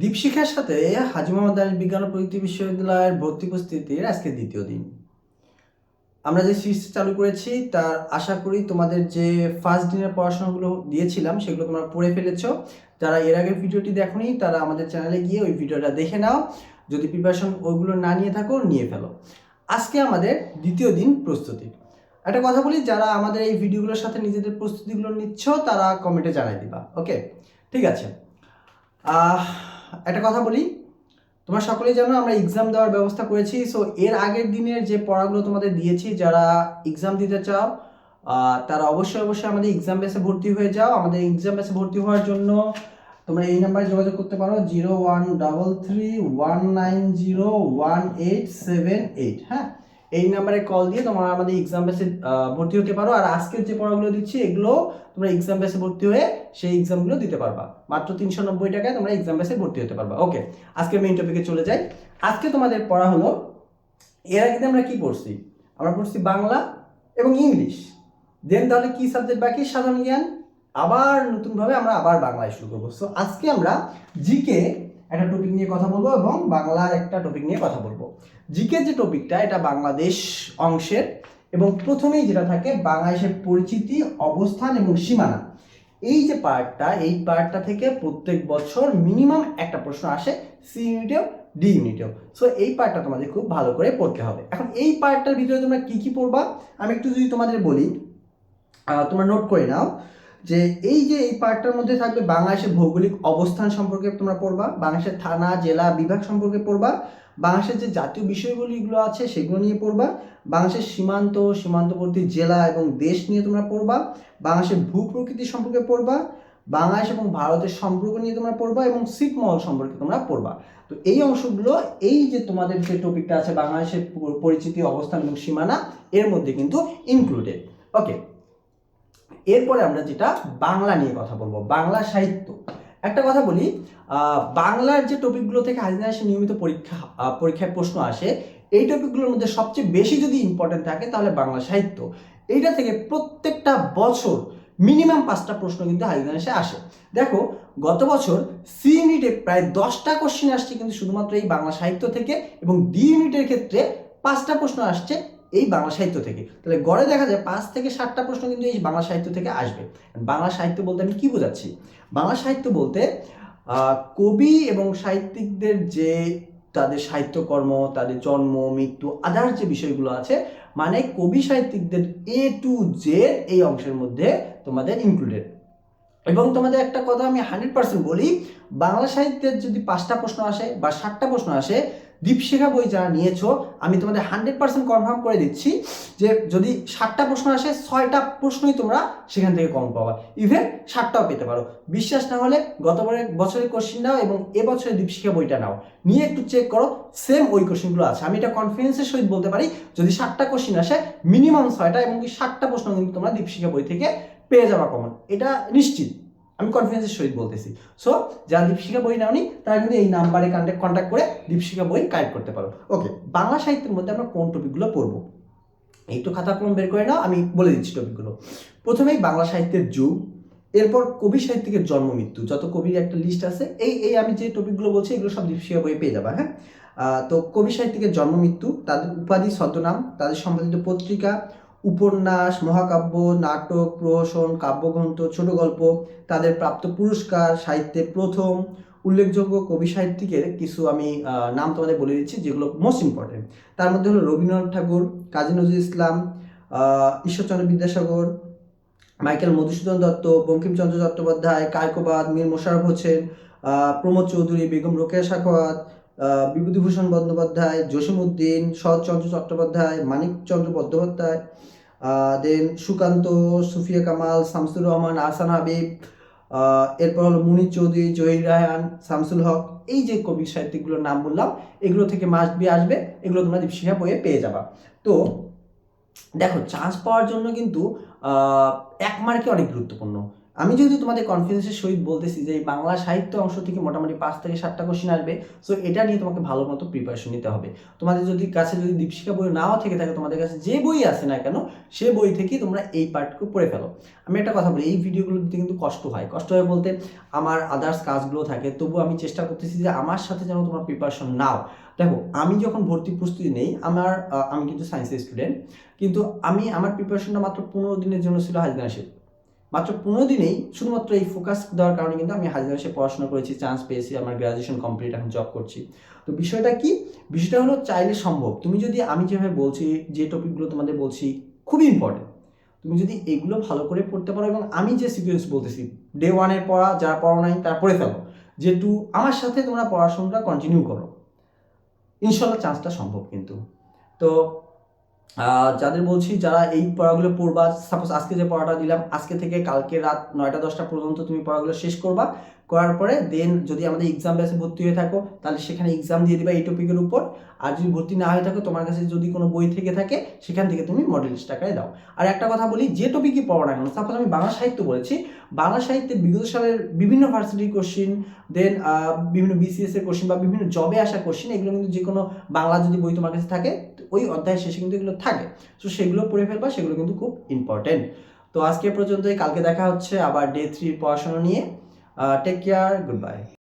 দীপশিখার সাথে হাজি মোহাম্মদ আলী বিজ্ঞান ও প্রযুক্তি বিশ্ববিদ্যালয়ের ভর্তি প্রস্তুতির আজকে দ্বিতীয় দিন। আমরা যে সিরিজ চালু করেছি তার আশা করি তোমাদের যে ফার্স্ট দিনের পড়াশোনাগুলো দিয়েছিলাম সেগুলো তোমরা পড়ে ফেলেছো। যারা এর আগে ভিডিওটি দেখোনি তারা আমাদের চ্যানেলে গিয়ে ওই ভিডিওটা দেখে নাও। যদি প্রিপারেশন ওইগুলো না নিয়ে থাকো নিয়ে ফেলো। আজকে আমাদের দ্বিতীয় দিন প্রস্তুতি। একটা কথা বলি যারা আমাদের এই ভিডিওগুলোর সাথে নিজেদের প্রস্তুতিগুলো নিচ্ছ তারা কমেন্টে জানাই দিবা ওকে ঠিক আছে। আহ, একটা কথা বলি, তোমরা সকলেই জানো আমরা এক্সাম দেওয়ার ব্যবস্থা করেছি সো এর আগের দিনের যে পড়াগুলো তোমাদের দিয়েছি, যারা এক্সাম দিতে চাও তারা অবশ্যই অবশ্যই আমাদের এক্সাম বেসে ভর্তি হয়ে যাও। আমাদের এক্সাম বেসে ভর্তি হওয়ার জন্য তোমরা এই নাম্বারে যোগাযোগ করতে পারো zero one double three one nine zero one eight seven eight হ্যাঁ? এই নাম্বারে কল দিয়ে তোমরা আমাদের এক্সাম বেসে ভর্তি হতে পারো। আর আজকের যে পড়াগুলো দিচ্ছি, এগুলো তোমরা এক্সাম বেসে ভর্তি হয়ে সেই এক্সামগুলো দিতে পারবা। মাত্র তিনশো নব্বই টাকায় তোমরা এক্সাম বেসে ভর্তি হতে পারবা। ওকে আজকে মেইন টপিকে চলে যাই। আজকে তোমাদের পড়া হলো, এর আগে আমরা কি পড়ছি? আমরা পড়ছি বাংলা এবং ইংলিশ। দেন তাহলে কি সাবজেক্ট বাকি? সাধারণ জ্ঞান। আবার নতুনভাবে আমরা আবার বাংলায় শুরু করব। সো আজকে আমরা জিকে একটা টপিক নিয়ে কথা বলব এবং বাংলার একটা টপিক নিয়ে কথা বলব। জিকে যে টপিকটা এটা বাংলাদেশ অংশের এবং প্রথমেই যেটা থাকে, বাংলাদেশের পরিচিতি, অবস্থান এবং সীমানা। এই যে পার্টটা এই পার্টটা থেকে প্রত্যেক বছর মিনিমাম একটা প্রশ্ন আসে সি ইউনিটেও ডি ইউনিটেও সো এই পার্টটা তোমাদের খুব ভালো করে পড়তে হবে। এখন এই পার্টটার ভিতরে তোমরা কি কি পড়বা? আমি একটু যদি তোমাদের বলি তোমরা নোট করে নাও। যে এই যে এই পার্টটার মধ্যে থাকবে বাংলাদেশের ভৌগোলিক অবস্থান সম্পর্কে তোমরা পড়বা, বাংলাদেশের থানা, জেলা, বিভাগ সম্পর্কে পড়বা, বাংলাদেশের যে জাতীয় বিষয়গুলিগুলো আছে সেগুলো নিয়ে পড়বা, বাংলাদেশের সীমান্ত, সীমান্তবর্তী জেলা এবং দেশ নিয়ে তোমরা পড়বা, বাংলাদেশের ভূ প্রকৃতি সম্পর্কে পড়বা, বাংলাদেশ এবং ভারতের সম্পর্ক নিয়ে তোমরা পড়বা এবং ছিটমহল সম্পর্কে তোমরা পড়বা। তো এই অংশগুলো, এই যে তোমাদের যে টপিকটা আছে বাংলাদেশের পরিচিতি, অবস্থান এবং সীমানা, এর মধ্যে কিন্তু ইনক্লুডেড ওকে এরপরে আমরা যেটা বাংলা নিয়ে কথা বলব, বাংলা সাহিত্য। একটা কথা বলি বাংলার যে টপিকগুলো থেকে হাজিরা আসে নিয়মিত পরীক্ষা পরীক্ষায় প্রশ্ন আসে, এই টপিকগুলোর মধ্যে সবচেয়ে বেশি যদি ইম্পর্টেন্ট থাকে তাহলে বাংলা সাহিত্য। এইটা থেকে প্রত্যেকটা বছর মিনিমাম পাঁচটা প্রশ্ন কিন্তু হাজিরা আসে। দেখো, গত বছর সি ইউনিটে প্রায় দশটা কোশ্চেন আসছে কিন্তু শুধুমাত্র এই বাংলা সাহিত্য থেকে এবং ডি ইউনিটের ক্ষেত্রে পাঁচটা প্রশ্ন আসছে এই বাংলা সাহিত্য থেকে। তাহলে গড়ে দেখা যায় পাঁচ থেকে সাতটা প্রশ্ন কিন্তু এই বাংলা সাহিত্য থেকে আসবে। বাংলা সাহিত্য বলতে আমি কি বোঝাচ্ছি? বাংলা সাহিত্য বলতে কবি এবং সাহিত্যিকদের যে তাদের সাহিত্যকর্ম, তাদের জন্ম, মৃত্যু আদার যে বিষয়গুলো আছে মানে কবি সাহিত্যিকদের এ টু জেড এই অংশের মধ্যে তোমাদের ইনক্লুডেড এবং তোমাদের একটা কথা আমি হান্ড্রেড পার্সেন্ট বলি, বাংলা সাহিত্যের যদি পাঁচটা প্রশ্ন আসে বা ষাটটা প্রশ্ন আসে দীপশিখা বই যারা নিয়েছো, আমি তোমাদের হান্ড্রেড পার্সেন্ট কনফার্ম করে দিচ্ছি যে যদি ষাটটা প্রশ্ন আসে, ছয়টা প্রশ্নই তোমরা সেখান থেকে কম পাবা। ইভেন ষাটটাও পেতে পারো। বিশ্বাস না হলে গত বছরের কোশ্চিন নাও এবং এবছরের দীপশিখা বইটা নাও। নিয়ে একটু চেক করো সেম ওই কোশ্চিনগুলো আছে। আমি এটা কনফিডেন্সের সহিত বলতে পারি, যদি ষাটটা কোশ্চিন আসে মিনিমাম ছয়টা এবং কি ষাটটা প্রশ্ন কিন্তু তোমরা দীপশিখা বই থেকে পেয়ে যাবা কমন এটা নিশ্চিত। আমি কনফিডেন্সের সহিত বলতেছি। সো যারা দীপশিখা বই নাওনি, তারা কিন্তু এই নাম্বারে কন্ট্যাক্ট কন্ট্যাক্ট করে দীপশিখা বই কালেক্ট করতে পারো। ওকে বাংলা সাহিত্যের মধ্যে আমরা কোন টপিকগুলো পড়ব? একটু খাতা কলম বের করে নাও, আমি বলে দিচ্ছি টপিকগুলো প্রথমেই বাংলা সাহিত্যের যুগ, এরপর কবি সাহিত্যিকের জন্ম মৃত্যু, যত কবির একটা লিস্ট আছে, এই এই আমি যে টপিকগুলো বলছি, এগুলো সব দীপশিখা বইয়ে পেয়ে যাবা হ্যাঁ? তো কবি সাহিত্যিকের জন্ম মৃত্যু, তাদের উপাধি, ছদ্মনাম, তাদের সম্পাদিত পত্রিকা উপন্যাস, মহাকাব্য, নাটক, প্রহসন, কাব্যগ্রন্থ, ছোট গল্প, তাদের প্রাপ্ত পুরস্কার, সাহিত্যে প্রথম উল্লেখযোগ্য কবি সাহিত্যিকের কিছু আমি নাম তোমাদের বলে দিচ্ছি, যেগুলো মোস্ট ইম্পর্টেন্ট তার মধ্যে হলো রবীন্দ্রনাথ ঠাকুর, কাজী নজরুল ইসলাম ঈশ্বরচন্দ্র বিদ্যাসাগর, মাইকেল মধুসূদন দত্ত, বঙ্কিমচন্দ্র চট্টোপাধ্যায় কায়কোবাদ মীর মোশাররফ হোসেন প্রমোদ চৌধুরী, বেগম রোকেয়া সাখাওয়াত বিভূতিভূষণ বন্দ্যোপাধ্যায়, জসিমউদ্দিন, শরৎচন্দ্র চট্টোপাধ্যায়, মানিকচন্দ্র বন্দ্যোপাধ্যায় দেন সুকান্ত, সুফিয়া কামাল, শামসুর রহমান আসান হাবিব এরপর হলো মুনির চৌধুরী, জহির রায়হান, শামসুল হক, এই যে কবি সাহিত্যিকগুলোর নাম বললাম, এগুলো থেকে মাস বি আসবে, এগুলো তোমরা দীপশিখা বইয়ে পেয়ে যাবা। তো দেখো চান্স পাওয়ার জন্য কিন্তু এক মার্কে অনেক গুরুত্বপূর্ণ। আমি যেহেতু তোমাদের কনফিডেন্সের সহিত বলতেছি যে এই বাংলা সাহিত্য অংশ থেকে মোটামুটি পাঁচ থেকে সাতটা কোশ্চেন আসবে সো এটা নিয়ে তোমাকে ভালো মতো প্রিপারেশন নিতে হবে। তোমাদের যদি কাছে যদি দীপশিকা বই নাও থেকে থাকে, তোমাদের কাছে যে বই আছে না কেন, সে বই থেকেই তোমরা এই পার্টকে পড়ে ফেলো। আমি একটা কথা বলি, এই ভিডিওগুলো দিতে কিন্তু কষ্ট হয়। কষ্ট হয় বলতে আমার আদার্স কাজগুলো থাকে তবু আমি চেষ্টা করতেছি যে আমার সাথে যেন তোমরা প্রিপারেশন নাও। দেখো, আমি যখন ভর্তি প্রস্তুতি নেই, আমার আমি কিন্তু সায়েন্সের স্টুডেন্ট কিন্তু আমি, আমার প্রিপারেশনটা মাত্র পনেরো দিনের জন্য ছিল হাজগান শিপ মাত্র পনেরো দিনেই শুধুমাত্র এই ফোকাস দেওয়ার কারণে কিন্তু আমি হাজগান শিপ পড়াশোনা করেছি চান্স পেয়েছি, আমার গ্রাজুয়েশন কমপ্লিট এখন জব করছি। তো বিষয়টা কি? বিষয়টা হলো চাইলে সম্ভব। তুমি যদি আমি যেভাবে বলছি, যে টপিকগুলো তোমাদের বলছি, খুবই ইম্পর্টেন্ট তুমি যদি এগুলো ভালো করে পড়তে পারো এবং আমি যে সিকুয়েন্স বলতেছি ডে ওয়ানের পড়া, যারা পড়ো নাই, তারা পড়ে ফেলো। যে টু আমার সাথে তোমরা পড়াশোনাটা কন্টিনিউ করো। ইনশাল্লাহ চান্সটা সম্ভব কিন্তু। তো যাদের বলছি যারা এই পড়াগুলো পড়বা সাপোজ আজকে যে পড়াটা দিলাম, আজকে থেকে কালকে রাত নয়টা দশটা পর্যন্ত তুমি পড়াগুলো শেষ করবা। করার পরে দেন যদি আমাদের এক্সাম ব্যাচে ভর্তি হয়ে থাকো, তাহলে সেখানে এক্সাম দিয়ে দিবা এই টপিকের উপর। আর যদি ভর্তি না হয়ে থাকো, তোমার কাছে যদি কোনো বই থেকে থাকে, সেখান থেকে তুমি মডেল টাকায় দাও। আর একটা কথা বলি, যে টপিকই পড়ো না কেন সাপোজ আমি বাংলা সাহিত্য বলেছি বাংলা সাহিত্যে বিগত সালের বিভিন্ন ভার্সিটির কোশ্চিন দেন বিভিন্ন বিসিএস এর কোশ্চিন বা বিভিন্ন জবে আসা কোশ্চিন এগুলো কিন্তু যে কোনো বাংলা যদি বই তোমার কাছে থাকে ওই অধ্যায়ের শেষে কিন্তু এগুলো থাকে। তো সেগুলো পড়ে ফেলবা, সেগুলো কিন্তু খুব ইম্পর্টেন্ট তো আজকে পর্যন্তই, কালকে দেখা হচ্ছে আবার ডে থ্রির পড়াশোনা নিয়ে। Take care good bye